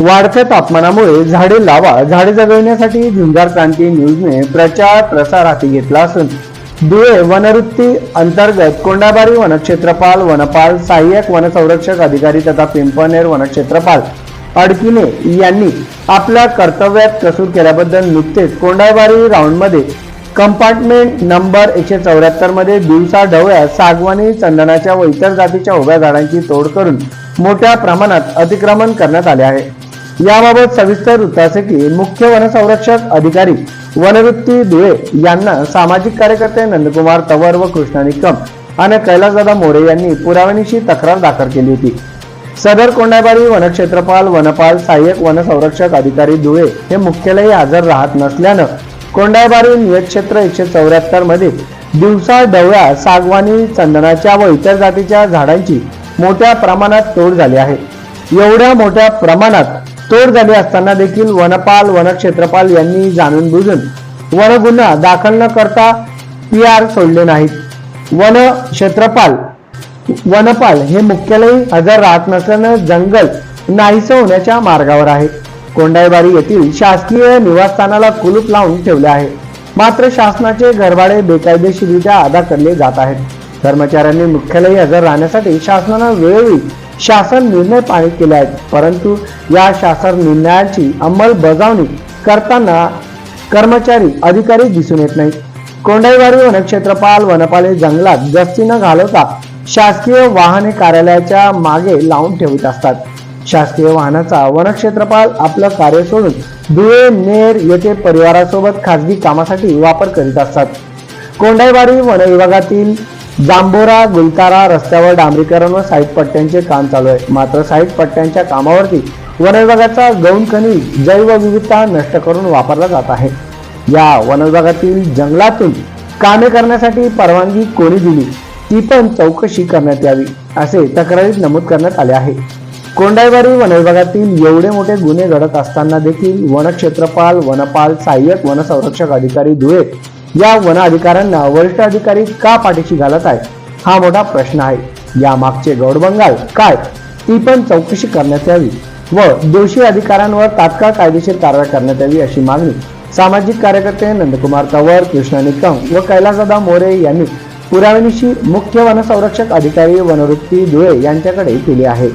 वाढत्या तापमानामुळे झाडे लावा झाडे जगविण्यासाठी झुंजार क्रांती न्यूजने प्रचार प्रसार हाती घेतला असून धुळे वनवृत्ती अंतर्गत कोंडाबारी वनक्षेत्रपाल वनपाल सहाय्यक वनसंरक्षक अधिकारी तथा पिंपनेर वनक्षेत्रपाल अडकिने यांनी आपल्या कर्तव्यात कसूर केल्याबद्दल नुकतेच कोंडाबारी राऊंडमध्ये कंपार्टमेंट नंबर एकशे चौऱ्याहत्तरमध्ये दिवसा ढवळ्या सागवानी चंदनाच्या व इतर जातीच्या उभ्या झाडांची तोड करून मोठ्या प्रमाणात अतिक्रमण करण्यात आले आहे. याबाबत सविस्तर वृत्तासाठी मुख्य वनसंरक्षक अधिकारी वनवृत्ती धुळे यांना सामाजिक कार्यकर्ते नंदकुमार तवर व कृष्णा निकम आणि कैलासदादा मोरे यांनी पुराव्यानिशी तक्रार दाखल केली होती. सदर कोंडाबारी वनक्षेत्रपाल वनपाल सहाय्यक वनसंरक्षक अधिकारी धुळे हे मुख्यालयी हजर राहत नसल्यानं कोंडाबारी नियतक्षेत्र एकशे चौऱ्याहत्तरमध्ये दिवसा डवळ्या सागवानी चंदनाच्या व इतर जातीच्या झाडांची मोठ्या प्रमाणात तोड झाली आहे. एवढ्या मोठ्या प्रमाणात तोड झाली असताना देखील वनपाल वनक्षेत्रपाल यांनी जाणून बुजून वनगुन्हा दाखल न करता पी आर सोडले नाहीत. वन क्षेत्रपाल वनपाल हे मुख्यालयी हजर राहत नसल्यानं जंगल नाहीसं होण्याच्या मार्गावर आहे. कोंडाईबारी येथील शासकीय निवासस्थानाला कुलूप लावून ठेवले आहे. मात्र शासनाचे घरभाडे बेकायदेशीरित्या अदा करले जात आहेत. कर्मचाऱ्यांनी मुख्यालयी हजर राहण्यासाठी शासनानं वेळोवेळी शासन निर्णय पारित केले आहेत. परंतु या शासन निर्णयाची अंमलबजावणी करताना कर्मचारी अधिकारी दिसून येत नाही कोंडाईवारी वनक्षेत्रपाल वनपाले जंगलात गस्तीनं न घालवता शासकीय वाहने कार्यालयाच्या मागे लावून ठेवत असतात. शासकीय वाहनाचा वनक्षेत्रपाल आपलं कार्य सोडून धुळे नेर येथे परिवारासोबत खासगी कामासाठी वापर करीत असतात. कोंडाईवारी वन विभागातील जांभोरा गुलतारा रस्त्यावर डांबरीकरण व साईट पट्ट्यांचे काम चालू आहे. मात्र साईट पट्ट्यांच्या कामावरती वन विभागाचा गौण खनिज जैवविविधता नष्ट करून वापरला जात आहे. या वन विभागातील जंगलातून कामे करण्यासाठी परवानगी कोणी दिली? ती पण चौकशी करण्यात यावी असे तक्रारीत नमूद करण्यात आले आहे. कोंडाईवारी वन विभागातील एवढे मोठे गुन्हे घडत असताना देखील वनक्षेत्रपाल वनपाल सहाय्यक वनसंरक्षक अधिकारी धुळे या वन अधिकाऱ्यांना वरिष्ठ अधिकारी का पाठीशी घालत आहे हा मोठा प्रश्न आहे. या मागचे गौडबंगाल काय? ती पण चौकशी करण्यात यावी व दोषी अधिकाऱ्यांवर तात्काळ कायदेशीर कारवाई करण्यात यावी अशी मागणी सामाजिक कार्यकर्ते नंदकुमार तवर कृष्णा निकम व कैलासदा मोरे यांनी पुराव्यानिशी मुख्य वनसंरक्षक अधिकारी वनवृत्ती धुळे यांच्याकडे केली आहे.